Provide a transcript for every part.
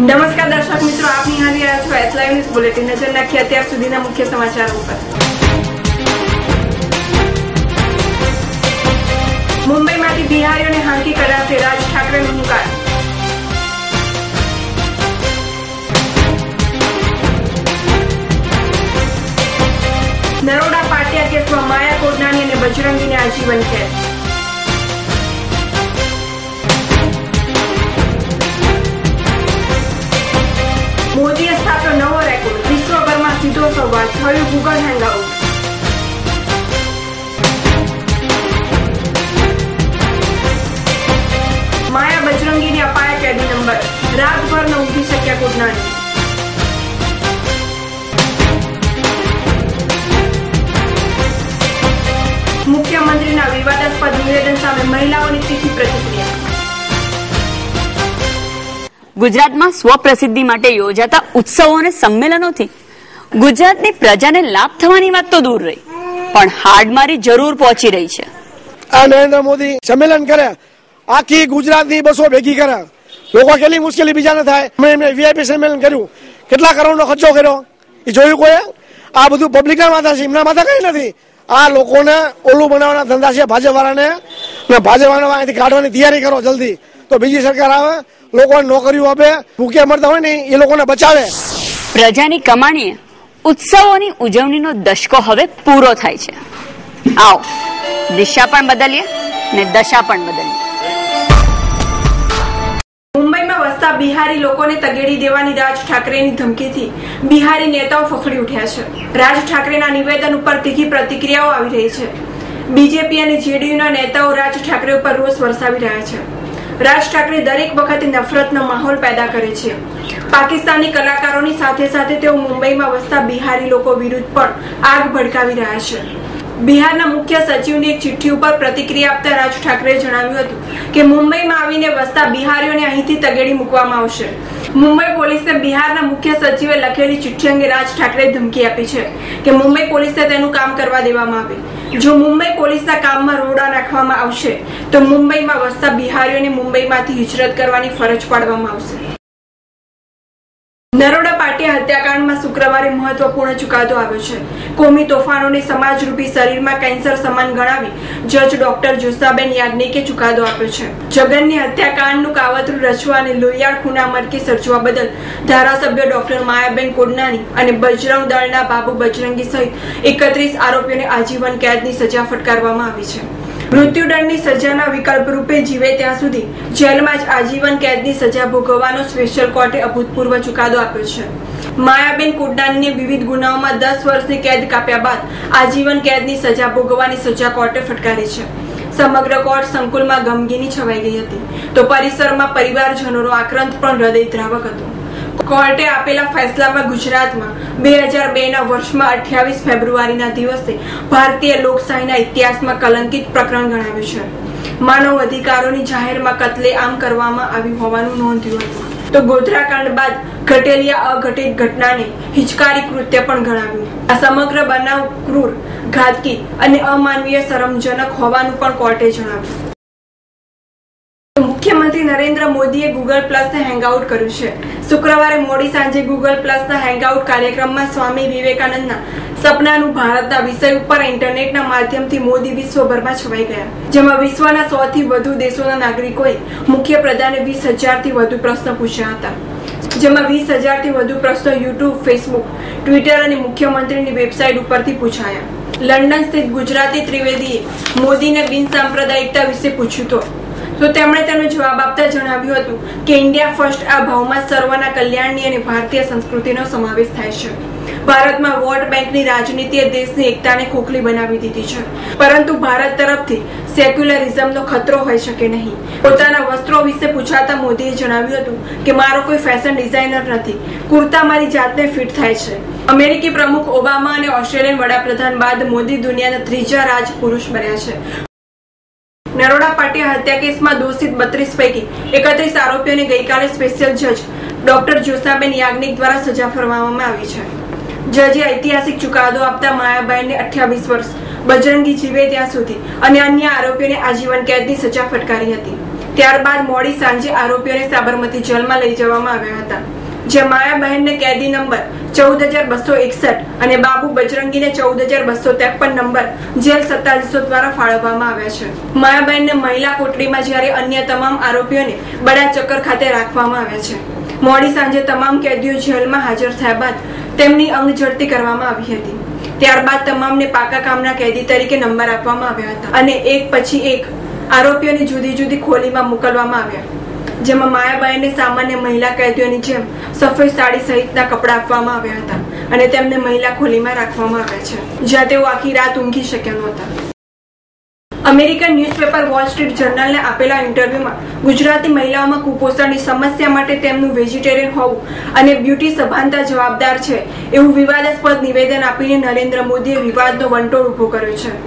નમસ્કાર દર્શક મિત્રો, આપ નિહાળી રહ્યા છો એસ ન્યૂઝ બુલેટિન નજર નાખી અત્યાર સુધીના મુખ્ય સમાચારો ઉપર. મુંબઈમાંથી બિહારીઓને હાંકી કરાશે રાજ ઠાકરેનો હુંકાર. નરોડા પાટિયા કેસમાં માયા કોડનાની અને બજરંગીને આજીવન કેદ. વિશ્વભરમાં સીધો સંવાદ થયું ગૂગલ હેંગઆઉટ માયા બજરંગીને અપાયા કેદી નંબર રાતભર ન ઉઠી શક્યા કોટનાની મુખ્યમંત્રીના વિવાદાસ્પદ નિવેદન સામે મહિલાઓની તીખી પ્રતિક્રિયા ગુજરાતમાં સ્વપ્રસિદ્ધિ માટે યોજાતા ઉત્સવો અને સંમેલનોથી ગુજરાતની પ્રજાને લાભ થવાની વાત તો દૂર રહી પણ હાડમારી જરૂર પહોંચી રહી છે. આ નરેન્દ્ર મોદી સંમેલન કરે આખી ગુજરાતની બસો ભેગી કરે. લોકો કેટલી મુશ્કેલી બીજાને થાય. અમે એમને વીઆઈપી સંમેલન કર્યું. કેટલા કરોડનો ખર્ચો કર્યો? એ જોયું કોઈ આ બધું પબ્લિકના માથા છે. એમના માથા કઈ નથી. આ લોકોને ઓલું બનાવવાના ધંધા છે ભાજપ વાળાને ને ભાજપ વાળાને અહીંથી કાઢવાની તૈયારી કરો જલ્દી. તો બીજી સરકાર આવે લોકોને નોકરીઓ આપે. ભૂખ્યા મરતા હોય ને એ લોકોને બચાવે. પ્રજાની કમાણીએ ઉત્સવોની ઉજવણીનો દશકો હવે પૂરો થાય છે. આવો, દિશા પણ બદલીએ ને દશા પણ બદલીએ. મુંબઈમાં વસતા બિહારી લોકોને તગેડી દેવાની રાજ ઠાકરેની ધમકીથી બિહારી નેતાઓ ફફડી ઉઠ્યા છે. રાજ ઠાકરેના નિવેદન ઉપર તીખી પ્રતિક્રિયાઓ આવી રહી છે. બીજેપી અને જેડીયુના નેતાઓ રાજ ઠાકરે ઉપર રોષ વરસાવી રહ્યા છે. રાજ ઠાકરે દરેક વખતે નફરતનો માહોલ પેદા કરે છે. પાકિસ્તાની કલાકારોની સાથે સાથે તેઓ મુંબઈમાં વસતા બિહારી લોકો વિરુદ્ધ પણ આગ ભડકાવી રહ્યા છે. બિહારના મુખ્ય સચિવની એક ચિઠ્ઠી ઉપર પ્રતિક્રિયા આપતા રાજ ઠાકરેએ જણાવ્યું હતું કે મુંબઈમાં આવીને વસતા બિહારીઓને અહીંથી તગેડી મૂકવામાં આવશે. મુંબઈ પોલીસને બિહારના મુખ્ય સચિવે લખેલી ચિઠ્ઠી અંગે રાજ ઠાકરે ધમકી આપી છે કે મુંબઈ પોલીસને તેનું કામ કરવા દેવામાં આવે. જો મુંબઈ પોલીસના કામમાં રોડા નાખવામાં આવશે, તો મુંબઈમાં વસતા બિહારીઓને મુંબઈમાંથી હિજરત કરવાની ફરજ પાડવામાં આવશે. નરોડા પાટિયા હત્યાકાંડમાં શુક્રવારે મહત્વપૂર્ણ ચુકાદો આવ્યો છે. કોમી તોફાનોને સમાજરૂપી શરીરમાં કેન્સર સમાન ગણાવી જજ ડોક્ટર જોસાબેન યાજ્ઞિકે ચુકાદો આપ્યો છે. જગનની હત્યાકાંડનું કાવતરું રચવા અને લોહિયાળ ખૂના મરકી સર્જવા બદલ ધારાસભ્ય ડોક્ટર માયાબેન કોડનાની અને બજરંગ દળના બાબુ બજરંગી સહિત એકત્રીસ આરોપીઓને આજીવન કેદની સજા ફટકારવામાં આવી છે. મૃત્યુદંડની સજાના વિકલ્પ રૂપે જીવે ત્યાં સુધી જેલમાં જ આજીવન કેદની સજા ભોગવવાનો સ્પેશિયલ કોર્ટે અભૂતપૂર્વ ચુકાદો આપ્યો છે. માયાબેન કુડનાનને વિવિધ ગુનાઓમાં દસ વર્ષની કેદ કાપ્યા બાદ આજીવન કેદની સજા ભોગવવાની સજા કોર્ટે ફટકારી છે. સમગ્ર કોર્ટ સંકુલમાં ગમગીની છવાઈ ગઈ હતી. તો પરિસરમાં પરિવારજનોનો આક્રંત પણ હૃદયદ્રાવક હતો. કોર્ટે આપેલા ફેસલામાં ગુજરાતમાં બે હજાર બે ના વર્ષમાં અઠ્યાવીસ ફેબ્રુઆરીના દિવસે ભારતીય લોકશાહીના ઇતિહાસમાં કલંકિત પ્રકરણ ગણાવ્યું છે. માનવ અધિકારોની જાહેરમાં કતલેઆમ કરવામાં આવ્યું હોવાનું નોંધ્યું હતું. તો ગોધરાકાંડ બાદ ઘટેલી આ અઘટિત ઘટનાને હિચકારી કૃત્ય પણ ગણાવ્યું. આ સમગ્ર બનાવ ક્રૂર, ઘાતકી અને અમાનવીય શરમજનક હોવાનું પણ કોર્ટે જણાવ્યું. મુખ્યમંત્રી નરેન્દ્ર મોદીએ ગૂગલ પ્લસને હેંગઆઉટ કર્યું છે. શુક્રવારે મોડી સાંજે ગૂગલ પ્લસના હેંગઆઉટ કાર્યક્રમમાં સ્વામી વિવેકાનંદના સપનાનું ભારતના વિષય ઉપર ઇન્ટરનેટના માધ્યમથી મોદી વિશ્વભરમાં છવાઈ ગયા. જેમાં વિશ્વના સૌથી વધુ દેશોના નાગરિકોએ મુખ્ય પ્રધાને વીસ હજારથી વધુ પ્રશ્નો પૂછ્યા હતા. જેમાં વીસ હજારથી વધુ પ્રશ્નો યુટ્યુબ ફેસબુક ટ્વિટર અને મુખ્યમંત્રીની વેબસાઇટ ઉપરથી પૂછાયા. લંડન સ્થિત ગુજરાતી ત્રિવેદીએ મોદીને બિન સાંપ્રદાયિકતા વિશે પૂછ્યું તો તો તેમણે તેનો જવાબ આપતા જણાવ્યું હતું કે ઇન્ડિયા ફર્સ્ટ આ ભાવમાં સર્વના કલ્યાણની અને ભારતીય સંસ્કૃતિનો સમાવેશ થાય છે. ભારતમાં વોટ બેંકની રાજનીતિએ દેશની એકતાને ખોખલી બનાવી દીધી છે. પરંતુ ભારત તરફથી સેક્યુલરિઝમનો ખતરો હોઈ શકે નહીં. પોતાના વસ્ત્રો વિશે પૂછાતા મોદીએ જણાવ્યું હતું કે મારો કોઈ ફેશન ડિઝાઇનર નથી. કુર્તા મારી જાતને ફિટ થાય છે. અમેરિકી પ્રમુખ ઓબામા અને ઓસ્ટ્રેલિયન વડાપ્રધાન બાદ મોદી દુનિયાના ત્રીજા રાજપુરુષ બન્યા છે. નરોડા પાટિયા હત્યા કેસમાં દોષિત બત્રીસ પૈકી એકત્રીસ આરોપીઓને ગઈકાલે સ્પેશિયલ જજ ડોક્ટર જ્યોત્સાબેન યાજ્ઞિક દ્વારા સજા ફરમાવવામાં આવી છે. જજે ઐતિહાસિક ચુકાદો આપતા માયાબાઈને અઠ્યાવીસ વર્ષ, બજરંગી જીવે ત્યાં સુધી અને અન્ય આરોપીઓને આજીવન કેદની સજા ફટકારી હતી. ત્યારબાદ મોડી સાંજે આરોપીઓને સાબરમતી જેલમાં લઈ જવામાં આવ્યા હતા. જે માયાબહેનને કેદી નંબર ચૌદ હજાર બસો એકસઠ અને બાબુ બજરંગીને ચૌદ હજાર બસો ત્રેપન નંબર જેલ સત્તાધીશો દ્વારા ફાળવવામાં આવ્યા છે. માયાબહેનને મહિલા કોટડીમાં જ્યારે અન્ય તમામ આરોપીઓને બડા ચક્કર ખાતે રાખવામાં આવ્યા છે. મોડી સાંજે તમામ કેદીઓ જેલમાં હાજર થયા બાદ તેમની અંગ ઝડતી કરવામાં આવી હતી. ત્યારબાદ તમામને પાકા કામના કેદી તરીકે નંબર આપવામાં આવ્યા હતા અને એક પછી એક આરોપીઓને જુદી જુદી ખોલીમાં મોકલવામાં આવ્યા. જેમાં માયાબાઈને સામાન્ય મહિલા કેદીઓની જેમ સફેદ સાડી સહિતના કપડા આપવામાં આવ્યા હતા અને તેમને મહિલા ખોલીમાં રાખવામાં આવ્યા છે, જ્યાં તેઓ આખી રાત ઊંઘી શક્યા નહોતા. અમેરિકન ન્યૂઝપેપર વોલ સ્ટ્રીટ જર્નલને આપેલા ઇન્ટરવ્યુમાં ગુજરાતી મહિલાઓમાં કુપોષણની સમસ્યા માટે તેમનું વેજીટેરિયન હોવું અને બ્યુટી સભાનતા જવાબદાર છે એવું વિવાદાસ્પદ નિવેદન આપીને નરેન્દ્ર મોદીએ વિવાદનો વંટોળ ઊભો કર્યો છે.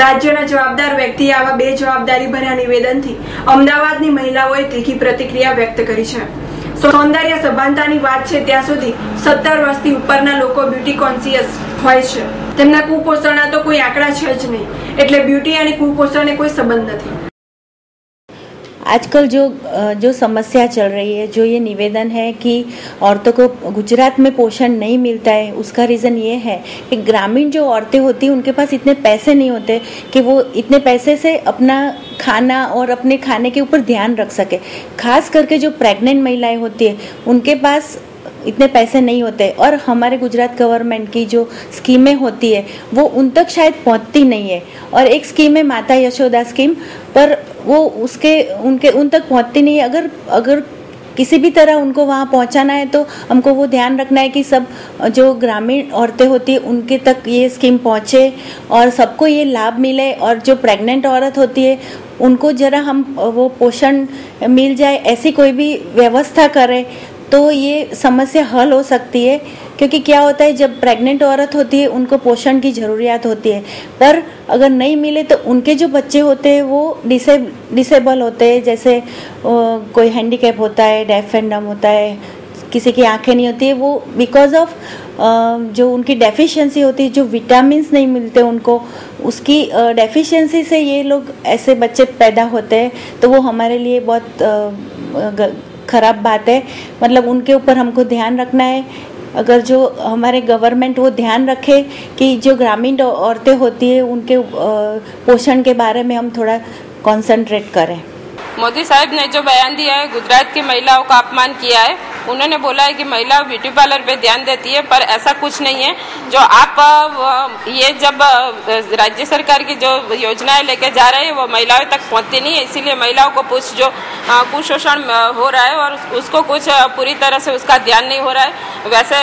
રાજ્યના જવાબદાર વ્યક્તિએ આવા બે જવાબદારી ભર્યા નિવેદનથી અમદાવાદની મહિલાઓએ તીખી પ્રતિક્રિયા વ્યક્ત કરી છે. સૌંદર્ય સભાનતાની વાત છે ત્યાં સુધી સત્તર વર્ષથી ઉપરના લોકો બ્યુટી કોન્સિયસ હોય છે. તેમના કુપોષણના તો કોઈ આંકડા છે જ નહીં. એટલે બ્યુટી અને કુપોષણને કોઈ સંબંધ નથી. आजकल जो जो समस्या चल रही है, जो ये निवेदन है कि औरतों को गुजरात में पोषण नहीं मिलता है, उसका रीज़न ये है कि ग्रामीण जो औरतें होती हैं, उनके पास इतने पैसे नहीं होते कि वो इतने पैसे से अपना खाना और अपने खाने के ऊपर ध्यान रख सके। खास करके जो प्रेग्नेंट महिलाएँ होती है, उनके पास इतने पैसे नहीं होते और हमारे गुजरात गवर्नमेंट की जो स्कीमें होती है, वो उन तक शायद पहुँचती नहीं है। और एक स्कीम है माता यशोदा स्कीम, पर वो उसके, उनके, उन तक पहुँचती नहीं है। अगर अगर किसी भी तरह उनको वहाँ पहुँचाना है तो हमको वो ध्यान रखना है कि सब, जो ग्रामीण औरतें होती हैं, उनके तक ये स्कीम पहुँचे और सबको ये लाभ मिले और जो प्रेग्नेंट औरत होती है, उनको ज़रा हम, वो पोषण मिल जाए, ऐसी कोई भी व्यवस्था करें तो ये समस्या हल हो सकती है। क्योंकि क्या होता है, जब प्रेग्नेंट औरत होती है, उनको पोषण की ज़रूरियात होती है। पर अगर नहीं मिले तो उनके जो बच्चे होते हैं, वो डिसेब डिसेबल होते हैं। जैसे कोई हैंडीकैप होता है डेफ एंड डम होता है, किसी की आँखें नहीं होती है, वो बिकॉज़ ऑफ़ जो उनकी डेफिशिएंसी होती है, जो विटामिन नहीं मिलते उनको, उसकी डेफिशिएंसी से ये लोग ऐसे बच्चे पैदा होते हैं। तो वो हमारे लिए बहुत ख़राब बात है। मतलब उनके ऊपर हमको ध्यान रखना है। अगर जो हमारे गवर्नमेंट वो ध्यान रखे कि जो ग्रामीण औरतें होती है, उनके पोषण के बारे में हम थोड़ा कॉन्सेंट्रेट करें। मोदी साहब ने जो बयान दिया है, गुजरात की महिलाओं का अपमान किया है उन्होंने बोला है कि महिला ब्यूटी पार्लर पे ध्यान देती है, पर ऐसा कुछ नहीं है। जो आप ये जब राज्य सरकार की जो योजनाएँ लेके जा रहे हैं, वो महिलाओं तक पहुँचती नहीं है। इसीलिए महिलाओं को कुछ जो कुशोषण हो रहा है और उसको कुछ पूरी तरह से उसका ध्यान नहीं हो रहा है। वैसे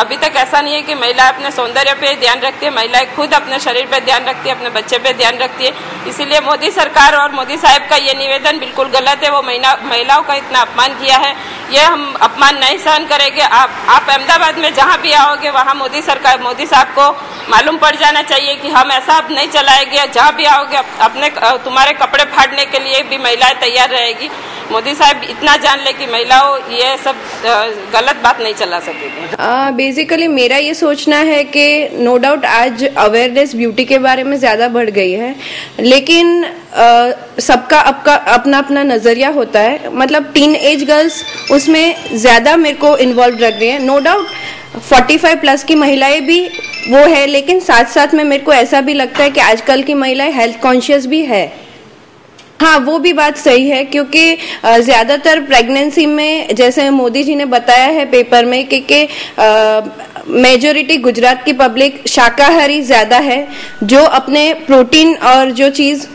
अभी तक ऐसा नहीं है कि महिला अपने सौंदर्य पे ध्यान रखती है महिलाएँ खुद अपने शरीर पे ध्यान रखती है, अपने बच्चे पे ध्यान रखती है। इसीलिए मोदी सरकार और मोदी साहब का ये निवेदन बिल्कुल गलत है। वो महिलाओं का इतना अपमान किया है ये हम अपमान नहीं सहन करेंगे। आप आप अहमदाबाद में जहाँ भी आओगे, वहाँ मोदी सरकार, मोदी साहब को मालूम पड़ जाना चाहिए कि हम ऐसा अब नहीं चलाएँगे। जहाँ भी आओगे अपने तुम्हारे कपड़े फाड़ने के लिए भी महिलाएँ तैयार रहेगी। मोदी साहब इतना जान ले कि महिलाओं ये सब गलत बात नहीं चला सकेगी। बेसिकली uh, मेरा ये सोचना है कि नो डाउट आज अवेयरनेस ब्यूटी के बारे में ज़्यादा बढ़ गई है लेकिन uh, सबका अपना अपना नज़रिया होता है। मतलब टीन एज गर्ल्स उसमें ज़्यादा मेरे को इन्वॉल्व रख रही है। नो डाउट 45 प्लस की महिलाएँ भी वो है लेकिन साथ साथ में मेरे को ऐसा भी लगता है कि आजकल की महिलाएँ हेल्थ कॉन्शियस भी है। हाँ वो भी बात सही है, क्योंकि ज़्यादातर प्रेगनेंसी में जैसे मोदी जी ने बताया है पेपर में कि कि मेजोरिटी गुजरात की पब्लिक शाकाहारी ज़्यादा है, जो अपने प्रोटीन और जो चीज़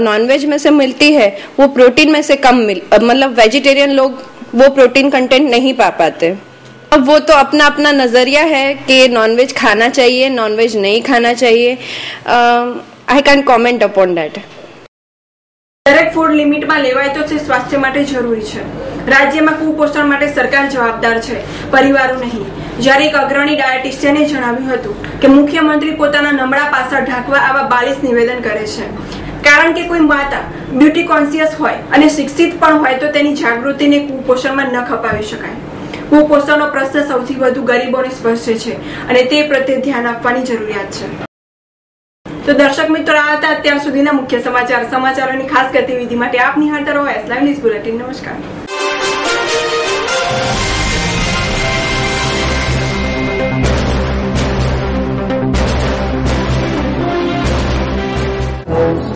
नॉनवेज में से मिलती है, वो प्रोटीन में से कम मिल मतलब वेजिटेरियन लोग वो प्रोटीन कंटेंट नहीं पा पाते। अब वो तो अपना अपना नज़रिया है कि नॉनवेज खाना चाहिए नॉनवेज नहीं खाना चाहिए। I can comment upon that દરેક ફૂડ લિમિટમાં લેવાય તો તે સ્વાસ્થ્ય માટે જરૂરી છે. રાજ્યમાં કુપોષણ માટે સરકાર જવાબદાર છે. પરિવારો નહીં. જ્યારે એક અગ્રણી ડાયટિશિયને જણાવ્યું હતું કે મુખ્યમંત્રી પોતાના નમળા પાસા ઢાંકવા આવા બાલિશ નિવેદન કરે છે. કારણ કે કોઈ માતા બ્યુટી કોન્શિયસ હોય અને શિક્ષિત પણ હોય તો તેની જાગૃતિને કુપોષણમાં ન ખપાવી શકાય. કુપોષણનો પ્રશ્ન સૌથી વધુ ગરીબોને સ્પર્શે છે અને તે પ્રત્યે ધ્યાન આપવાની જરૂરિયાત છે. તો દર્શક મિત્રો, આ હતા અત્યાર સુધીના મુખ્ય સમાચાર સમાચારોની ખાસ ગતિવિધિ માટે આપ નિહાળતા રહો એસ લાઈવ ન્યૂઝ બુલેટિન નમસ્કાર Thank.